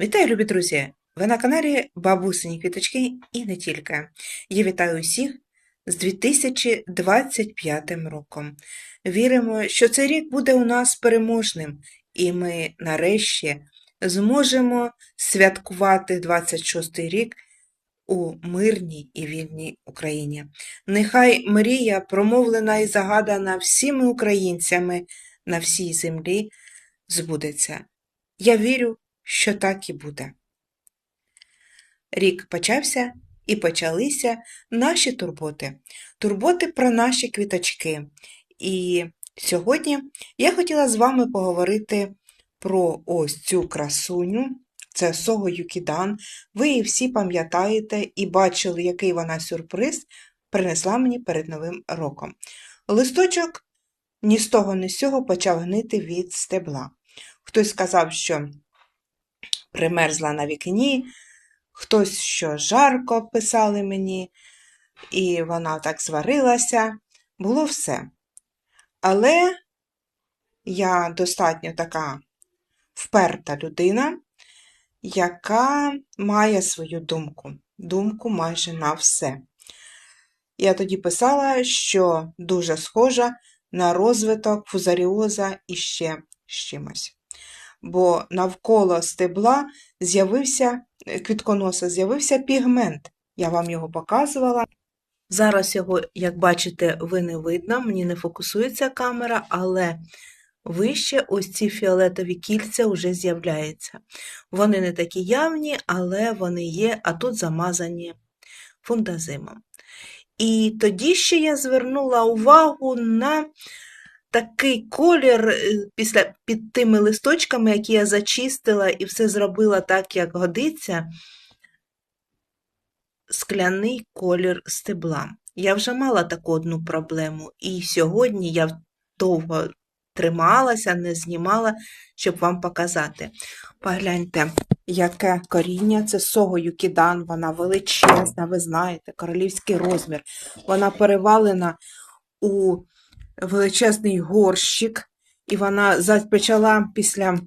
Вітаю, любі друзі! Ви на каналі Бабусині Квіточки і не тільки. Я вітаю усіх з 2025 роком. Віримо, що цей рік буде у нас переможним, і ми нарешті зможемо святкувати 26-й рік у мирній і вільній Україні. Нехай мрія, промовлена і загадана всіми українцями на всій землі, збудеться. Я вірю, що так і буде. Рік почався і почалися наші турботи. Турботи про наші квіточки. І сьогодні я хотіла з вами поговорити про ось цю красуню. Це Сого Юкідан. Ви її всі пам'ятаєте і бачили, який вона сюрприз принесла мені перед Новим роком. Листочок ні з того, ні з цього почав гнити від стебла. Хтось сказав, що примерзла на вікні, хтось що жарко писали мені, і вона так сварилася. Було все. Але я достатньо така вперта людина, яка має свою думку, думку майже на все. Я тоді писала, що дуже схожа на розвиток фузаріоза і ще з чимось бо навколо стебла з'явився е, квітконоса, з'явився пігмент. Я вам його показувала. Зараз його, як бачите, ви не видно, мені не фокусується камера, але вище ось ці фіолетові кільця вже з'являються. Вони не такі явні, але вони є, а тут замазані фундазимом. І тоді ще я звернула увагу на такий колір е, після під тими листочками, які я зачистила і все зробила так, як годиться, скляний колір стебла. Я вже мала таку одну проблему, і сьогодні я довго трималася, не знімала, щоб вам показати. Погляньте, яке коріння, це сого юкідан, вона величезна, ви знаєте, королівський розмір. Вона перевалена у величезний горщик, і вона почала після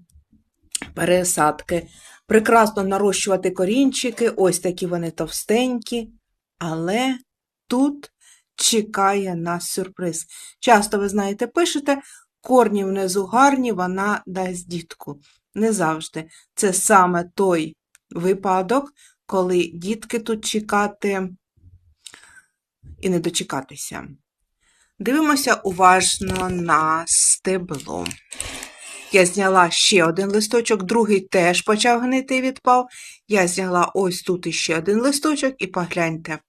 пересадки прекрасно нарощувати корінчики, ось такі вони товстенькі, але тут чекає нас сюрприз. Часто, ви знаєте, пишете, корні внизу гарні, вона дасть дітку. Не завжди. Це саме той випадок, коли дітки тут чекати і не дочекатися. Дивимося уважно на стебло. Я зняла ще один листочок, другий теж почав гнити і відпав. Я зняла ось тут іще один листочок, і погляньте.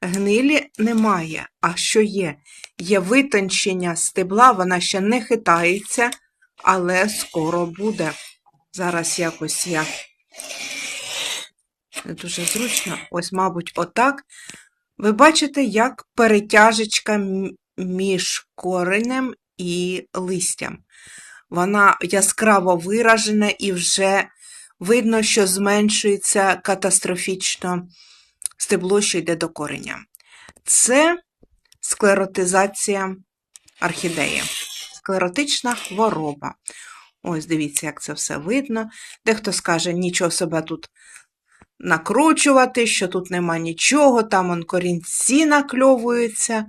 Гнилі немає, а що є? Є витончення стебла, вона ще не хитається, але скоро буде. Зараз якось я не дуже зручно, ось, мабуть, отак. Ви бачите, як перетяжечка між коренем і листям. Вона яскраво виражена і вже видно, що зменшується катастрофічно стебло, що йде до кореня. Це склеротизація орхідеї, склеротична хвороба. Ось дивіться, як це все видно. Дехто скаже, нічого себе тут накручувати, що тут нема нічого, там он корінці накльовуються.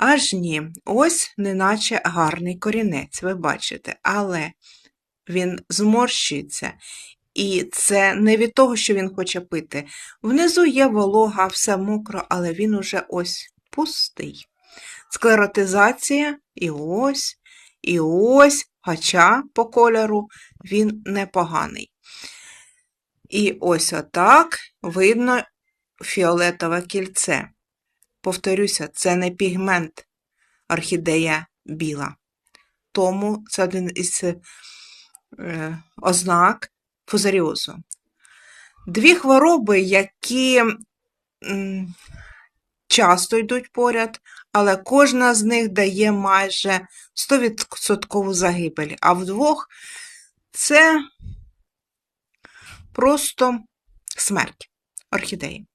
Аж ні, ось неначе гарний корінець, ви бачите, але він зморщується. І це не від того, що він хоче пити. Внизу є волога, все мокро, але він уже ось пустий. Склеротизація і ось, і ось, хоча по кольору він непоганий. І ось отак видно фіолетове кільце. Повторюся, це не пігмент орхідея біла. Тому це один із е, ознак фузаріозу. Дві хвороби, які м, часто йдуть поряд, але кожна з них дає майже 100% загибель. А вдвох це просто смерть орхідеї.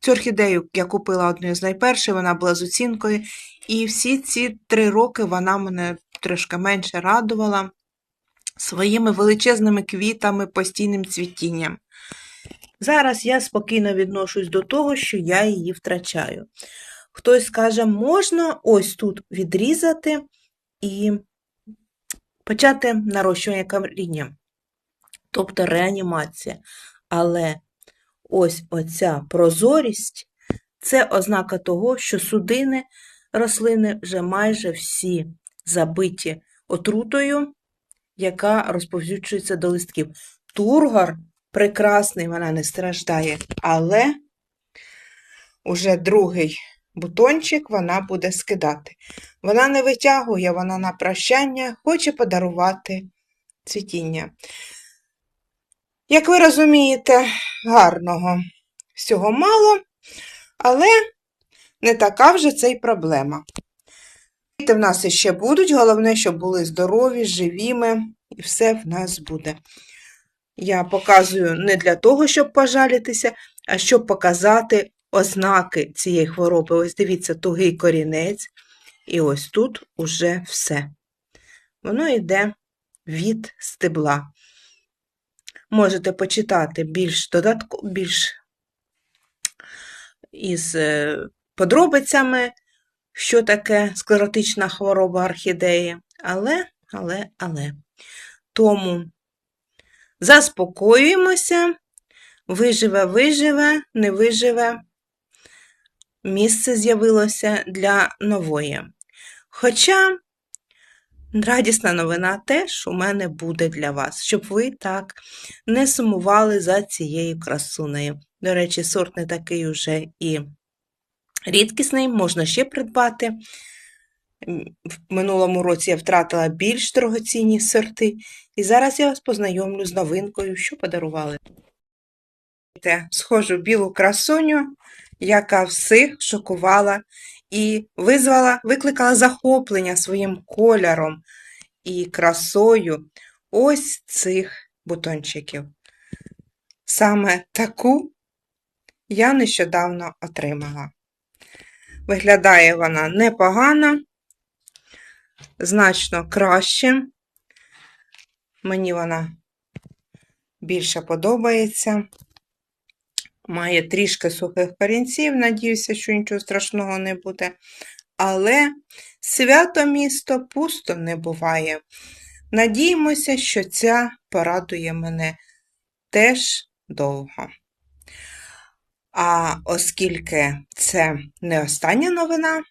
Цю орхідею я купила одну з найперших, вона була з оцінкою. І всі ці три роки вона мене трошки менше радувала. своїми величезними квітами, постійним цвітінням. Зараз я спокійно відношусь до того, що я її втрачаю. Хтось скаже, можна ось тут відрізати і почати нарощування коріння, тобто реанімація. Але ось оця прозорість це ознака того, що судини рослини вже майже всі забиті отрутою, яка розповсюджується до листків. Тургор прекрасний, вона не страждає, але уже другий бутончик вона буде скидати. Вона не витягує, вона на прощання хоче подарувати цвітіння. Як ви розумієте, гарного всього мало, але не така вже це й проблема. Діти в нас іще будуть, головне, щоб були здорові, живіми, і все в нас буде. Я показую не для того, щоб пожалітися, а щоб показати ознаки цієї хвороби. Ось дивіться, тугий корінець, і ось тут уже все. Воно йде від стебла. Можете почитати більш додатко, більш із е, подробицями, що таке склеротична хвороба орхідеї. Але, але, але. Тому заспокоюємося, виживе, виживе, не виживе. Місце з'явилося для нової. Хоча радісна новина теж у мене буде для вас, щоб ви так не сумували за цією красунею. До речі, сорт не такий уже і рідкісний, можна ще придбати. В минулому році я втратила більш дорогоцінні сорти, і зараз я вас познайомлю з новинкою, що подарували. Схожу білу красуню, яка всіх шокувала і визвала, викликала захоплення своїм кольором і красою ось цих бутончиків. Саме таку я нещодавно отримала. Виглядає вона непогано, значно краще. Мені вона більше подобається. Має трішки сухих корінців, надіюся, що нічого страшного не буде. Але свято місто пусто не буває. Надіємося, що ця порадує мене теж довго. А оскільки це не остання новина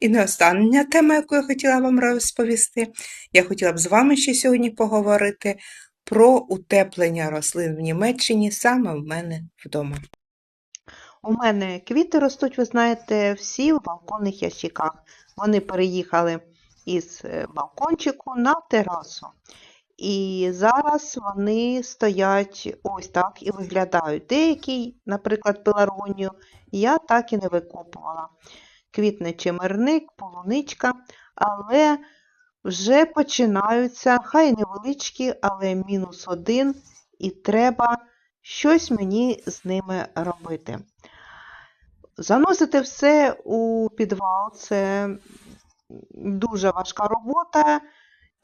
і не остання тема, яку я хотіла вам розповісти, я хотіла б з вами ще сьогодні поговорити про утеплення рослин в Німеччині саме в мене вдома. У мене квіти ростуть, ви знаєте, всі в балконних ящиках. Вони переїхали із е, балкончику на терасу. І зараз вони стоять ось так і виглядають. Деякі, наприклад, пеларонію, я так і не викопувала. Квітне чимерник, полуничка, але вже починаються, хай невеличкі, але мінус один, і треба щось мені з ними робити. Заносити все у підвал це дуже важка робота,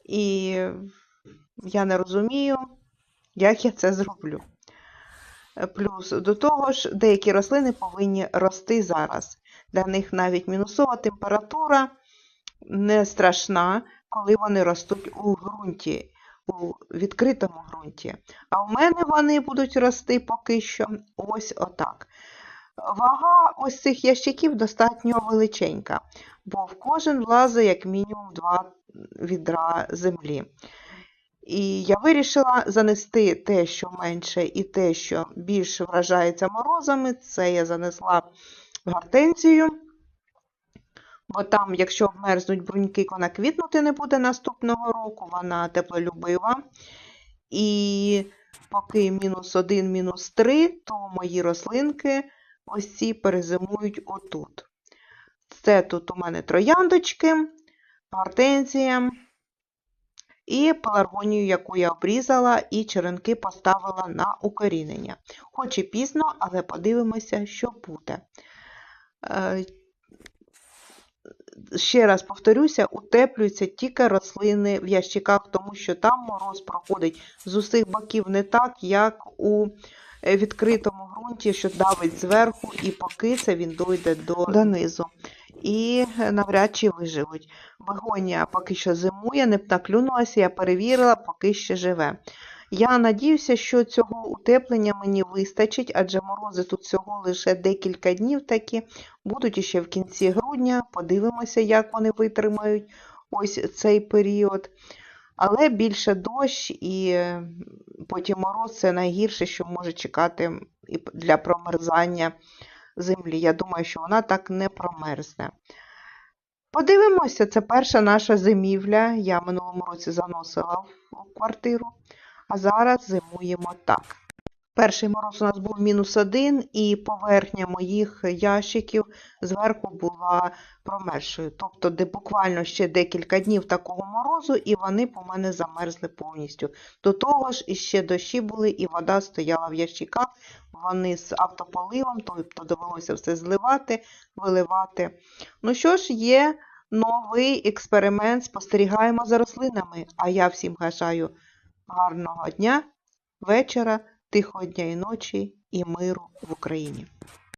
і я не розумію, як я це зроблю. Плюс до того ж, деякі рослини повинні рости зараз. Для них навіть мінусова температура не страшна, коли вони ростуть у ґрунті, у відкритому ґрунті. А в мене вони будуть рости поки що ось отак. Вага ось цих ящиків достатньо величенька, бо в кожен влазить як мінімум два відра землі. І я вирішила занести те, що менше, і те, що більше вражається морозами. Це я занесла гортензію, бо там, якщо вмерзнуть бруньки, вона квітнути не буде наступного року, вона теплолюбива. І поки мінус 1, мінус 3, то мої рослинки ось ці перезимують отут. Це тут у мене трояндочки, гортензія і пеларгонію, яку я обрізала, і черенки поставила на укорінення. Хоч і пізно, але подивимося, що буде. Ще раз повторюся, утеплюються тільки рослини в ящиках, тому що там мороз проходить з усіх боків не так, як у е, відкритому ґрунті, що давить зверху, і поки це він дойде до, донизу. І е, навряд чи виживуть. Бегонія поки що зимує, не наклюнулася, я перевірила, поки ще живе. Я надіюся, що цього утеплення мені вистачить, адже морози тут всього лише декілька днів такі, будуть іще в кінці грудня. Подивимося, як вони витримають ось цей період. Але більше дощ і потім мороз це найгірше, що може чекати для промерзання землі. Я думаю, що вона так не промерзне. Подивимося, це перша наша зимівля. Я минулому році заносила в квартиру, а зараз зимуємо так. Перший мороз у нас був мінус один, і поверхня моїх ящиків зверху була промерзшою. Тобто, де буквально ще декілька днів такого морозу, і вони по мене замерзли повністю. До того ж, іще дощі були, і вода стояла в ящиках. Вони з автополивом, тобто довелося все зливати, виливати. Ну що ж, є новий експеримент, спостерігаємо за рослинами. А я всім бажаю гарного дня, вечора, тихого дня і ночі і миру в Україні.